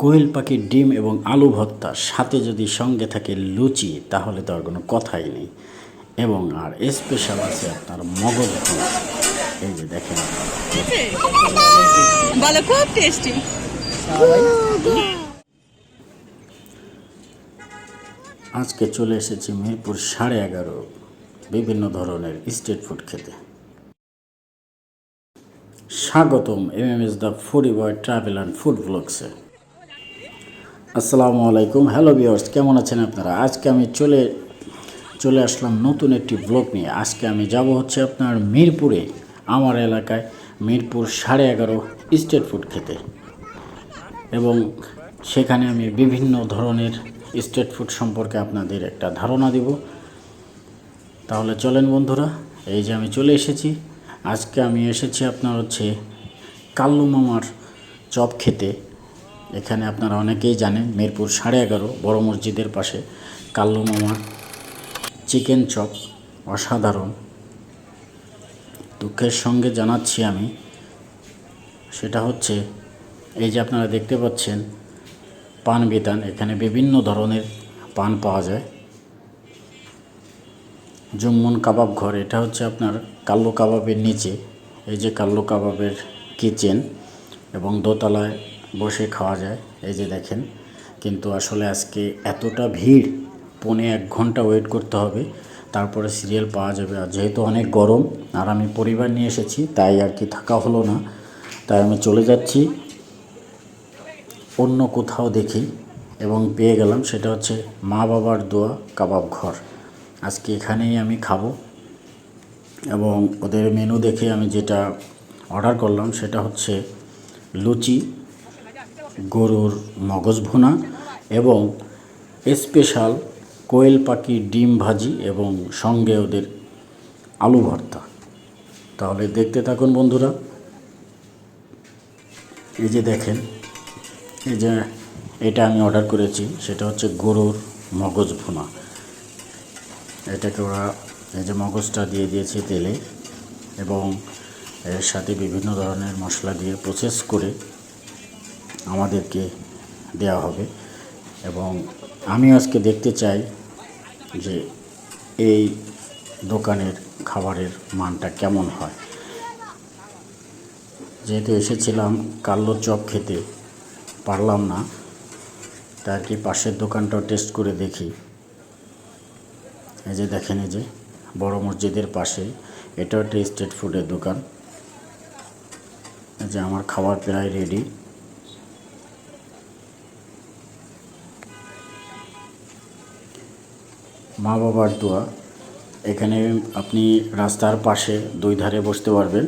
কোয়েল পাখির ডিম এবং আলু ভর্তা সাথে যদি সঙ্গে থাকে লুচি তাহলে তো আর কোনো কথাই নেই। এবং আর স্পেশাল আছে আপনার মগজ এই যে দেখেন। বলো খুব টেস্টি আজকে চলে এসেছি মিরপুর সাড়ে এগারো। বিভিন্ন ধরনের স্ট্রিট ফুড খেতে। স্বাগতম M M S the foodie boy travel and food ব্লগসে। আসসালামু আলাইকুম। হ্যালো ভিওর্স কেমন আছেন আপনারা? আজকে আমি চলে চলে আসলাম নতুন একটি ব্লগ নিয়ে। আজকে আমি যাব হচ্ছে আপনার মিরপুরে, আমার এলাকায়, মিরপুর সাড়ে এগারো স্ট্রিট ফুড খেতে। এবং সেখানে আমি বিভিন্ন ধরনের স্ট্রিট ফুড সম্পর্কে আপনাদের একটা ধারণা দিব। তাহলে চলেন বন্ধুরা, এই যে আমি চলে এসেছি। আজকে আমি এসেছি আপনার হচ্ছে কাল্লু মামার চপ খেতে। এখানে আপনারা অনেকেই জানেন, মিরপুর সাড়ে এগারো, বড় মসজিদের পাশে কাল্লু মামার চিকেন চপ, অসাধারণ। দুঃখের সঙ্গে জানাচ্ছি আমি, সেটা হচ্ছে, এই যে আপনারা দেখতে পাচ্ছেন, পান বিতান, এখানে বিভিন্ন ধরনের পান পাওয়া যায়। জুম্মন কাবাব ঘর, এটা হচ্ছে আপনার কাল্লু কাবাবের নিচে, এই যে কাল্লু কাবাবের কিচেন এবং দোতলায় বসে খাওয়া যায়, এই যে দেখেন। কিন্তু আসলে আজকে এতটা ভিড়, পৌনে এক ঘণ্টা ওয়েট করতে হবে, তারপরে সিরিয়াল পাওয়া যাবে। আর যেহেতু অনেক গরম, আর আমি পরিবার নিয়ে এসেছি, তাই আর কি থাকা হলো না। তাই আমি চলে যাচ্ছি, অন্য কোথাও দেখি, এবং পেয়ে গেলাম, সেটা হচ্ছে মা বাবার দোয়া কাবাব ঘর। আজকে এখানেই আমি খাব, এবং ওদের মেনু দেখে আমি যেটা অর্ডার করলাম, সেটা হচ্ছে লুচি। গরুর মগজ ভুনা এবং স্পেশাল কোয়েল পাখি ডিম ভাজি এবং সঙ্গে ওদের আলু ভর্তা। তাহলে দেখতে থাকুন বন্ধুরা। এই যে দেখেন, এই যে এটা আমি অর্ডার করেছি, সেটা হচ্ছে গরুর মগজ ভুনা। এটাকে ওরা এই যে মগজটা দিয়ে দিয়েছে তেলে এবং এর সাথে বিভিন্ন ধরনের মশলা দিয়ে প্রসেস করে আমাদেরকে দেওয়া হবে। এবং আমি আজকে দেখতে চাই যে এই দোকানের খাবারের মানটা কেমন হয়। যেহেতু এসেছিলাম, কাল্লো চপ খেতে পারলাম না, তাই কি পাশের দোকানটাও টেস্ট করে দেখি। এই যে দেখেন, এই যে বড় মসজিদের পাশে, এটাও একটা স্ট্রিট ফুডের দোকান। যে আমার খাবার প্রায় রেডি মা বাবার দোয়া। এখানে আপনি রাস্তার পাশে দুই ধারে বসতে পারবেন।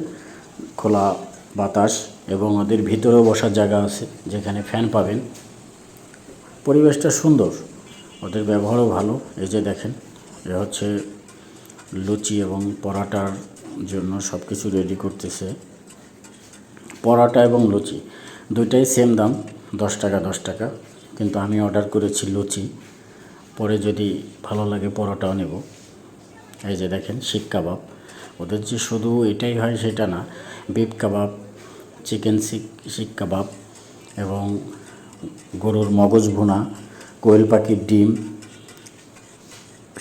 খোলা বাতাস এবং ওদের ভিতরেও বসার জায়গা আছে, যেখানে ফ্যান পাবেন। পরিবেশটা সুন্দর, ওদের ব্যবহারও ভালো। এই যে দেখেন, এ হচ্ছে লুচি এবং পরাটার জন্য সব কিছু রেডি করতেছে। পরাটা এবং লুচি, দুইটাই সেম দাম, দশ টাকা দশ টাকা। কিন্তু আমি অর্ডার করেছি লুচি। পরে যদি ভালো লাগে, পরোটাও নেব। এই যে দেখেন, শিক কাবাব। ওদের যে শুধু এটাই হয় সেটা না, বিফ কাবাব, চিকেন শিক শিক কাবাব এবং গরুর মগজ ভুনা, কোয়েল পাখির ডিম,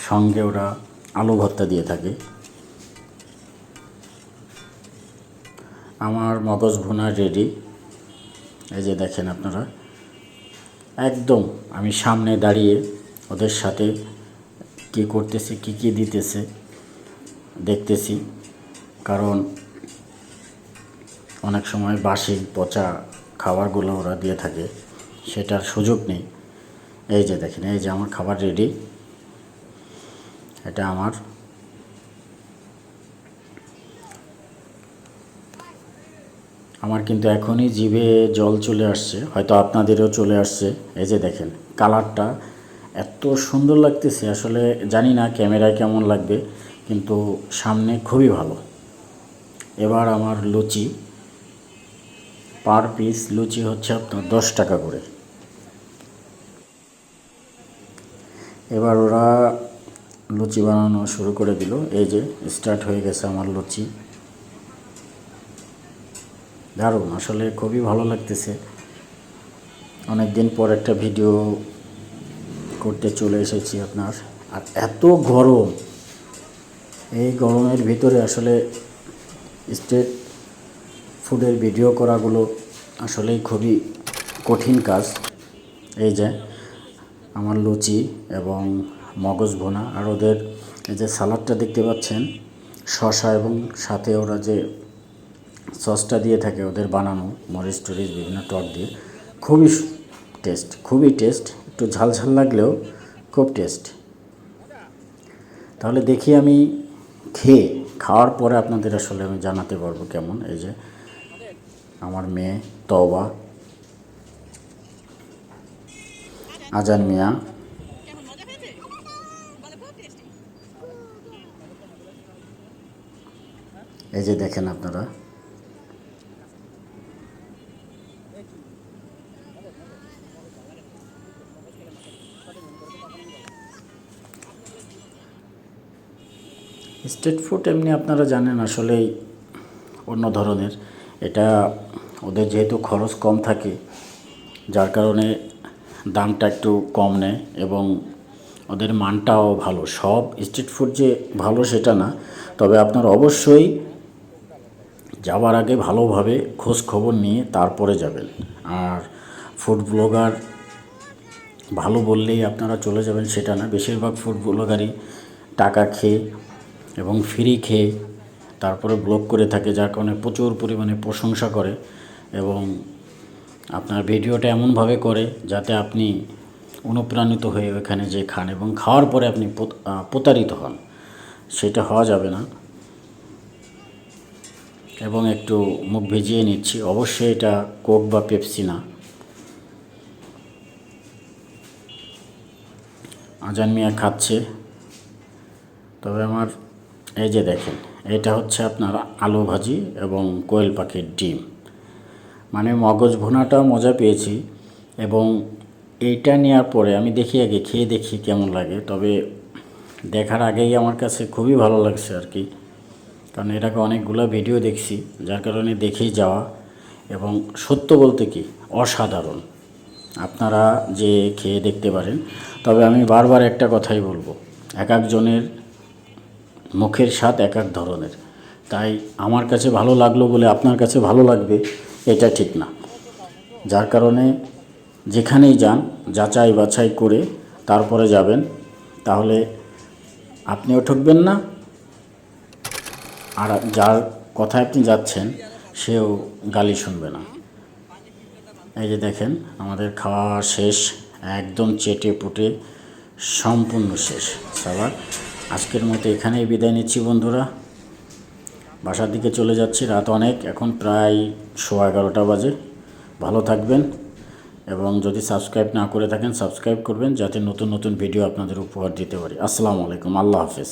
সঙ্গে ওরা আলু ভর্তা দিয়ে থাকে। আমার মগজ ভুনা রেডি এই যে দেখেন আপনারা। একদম আমি সামনে দাঁড়িয়ে ওদের সাথে কী করতেছে, কী কী দিতেছে দেখতেছি। কারণ অনেক সময় বাসি পচা খাবারগুলো ওরা দিয়ে থাকে, সেটার সুযোগ নেই। এই যে দেখেন, এই যে আমার খাবার রেডি এটা আমার। আমার কিন্তু এখনই জিভে জল চলে আসছে, হয়তো আপনাদেরও চলে আসছে। এই যে দেখেন, কালারটা এত সুন্দর লাগতেছে, আসলে জানি না ক্যামেরায় কেমন লাগবে, কিন্তু সামনে খুবই ভালো। এবার আমার লুচি, পার পিস লুচি হচ্ছে আপনার দশ টাকা করে। এবার ওরা লুচি বানানো শুরু করে দিল, এই যে স্টার্ট হয়ে গেছে আমার লুচি। দারুণ, আসলে খুবই ভালো লাগতেছে। অনেক দিন পর একটা ভিডিও করতে চলে এসেছি আপনার। আর এত গরম, এই গরমের ভিতরে আসলে স্ট্রিট ফুডের ভিডিও করাগুলো আসলেই খুবই কঠিন কাজ। এই যে আমার লুচি এবং মগজ ভোনা আর ওদের এই যে সালাডটা দেখতে পাচ্ছেন, শসা এবং সাথে ওরা যে সসটা দিয়ে থাকে ওদের বানানো, মরিচ টরিচ, বিভিন্ন টক দিয়ে, খুবই টেস্ট খুবই টেস্ট। একটু ঝাল ঝাল লাগলেও খুব টেস্ট। তাহলে দেখি আমি খেয়ে, খাওয়ার পরে আপনাদের আসলে আমি জানাতে পারব কেমন। এই যে আমার মেয়ে তওবা। আজান মিয়া। এই যে দেখেন আপনারা। স্ট্রিট ফুড এমনি আপনারা জানেন আসলেই অন্য ধরনের। এটা ওদের যেহেতু খরচ কম থাকে, যার কারণে দামটা একটু কম নেয় এবং ওদের মানটাও ভালো। সব স্ট্রিট ফুড যে ভালো সেটা না, তবে আপনার অবশ্যই যাওয়ার আগে ভালোভাবে খোঁজ খবর নিয়ে তারপরে যাবেন। আর ফুড ব্লগার ভালো বললেই আপনারা চলে যাবেন সেটা না। বেশিরভাগ ফুড ব্লগারই টাকা খেয়ে এবং ফ্রি খেয়ে তারপরে ব্লগ করে থাকে, যার কারণে প্রচুর পরিমাণে প্রশংসা করে এবং আপনার ভিডিওটা এমনভাবে করে যাতে আপনি অনুপ্রাণিত হয়ে ওখানে যে খান এবং খাওয়ার পরে আপনি প্রতারিত হন। সেটা হওয়া যাবে না। এবং একটু মুখ ভিজিয়ে নিচ্ছি। অবশ্যই এটা কোক বা পেপসি না। আজান মিয়া খাচ্ছে। তবে আমার এই যে দেখেন, এটা হচ্ছে আপনার আলু ভাজি এবং কোয়েল পাখির ডিম। মানে মগজ ভুনাটা মজা পেয়েছি এবং এইটা নেওয়ার পরে আমি দেখি আগে, খেয়ে দেখি কেমন লাগে। তবে দেখার আগেই আমার কাছে খুবই ভালো লাগছে আর কি। কারণ এটাকে অনেকগুলো ভিডিও দেখছি, যার কারণে দেখেই যাওয়া এবং সত্য বলতে কি, অসাধারণ। আপনারা যে খেয়ে দেখতে পারেন। তবে আমি বারবার একটা কথাই বলব, এক একজনের মুখের স্বাদ এক এক ধরনের। তাই আমার কাছে ভালো লাগল বলে আপনার কাছে ভালো লাগবে, এটা ঠিক না। যার কারণে যেখানেই যান, যাচাই বাছাই করে তারপরে যাবেন। তাহলে আপনিও ঠকবেন না, আর যার কথায় আপনি যাচ্ছেন, সেও গালি শুনবে না। এই যে দেখেন, আমাদের খাওয়া শেষ, একদম চেটে পুটে সম্পূর্ণ শেষ। সবার আজকের মতো এখানেই বিদায় নিচ্ছি বন্ধুরা। বাসার দিকে চলে যাচ্ছি, রাত অনেক, এখন প্রায় সোয়া এগারোটা বাজে। ভালো থাকবেন এবং যদি সাবস্ক্রাইব না করে থাকেন, সাবস্ক্রাইব করবেন, যাতে নতুন নতুন ভিডিও আপনাদের উপহার দিতে পারি। আসসালামু আলাইকুম, আল্লাহ হাফেজ।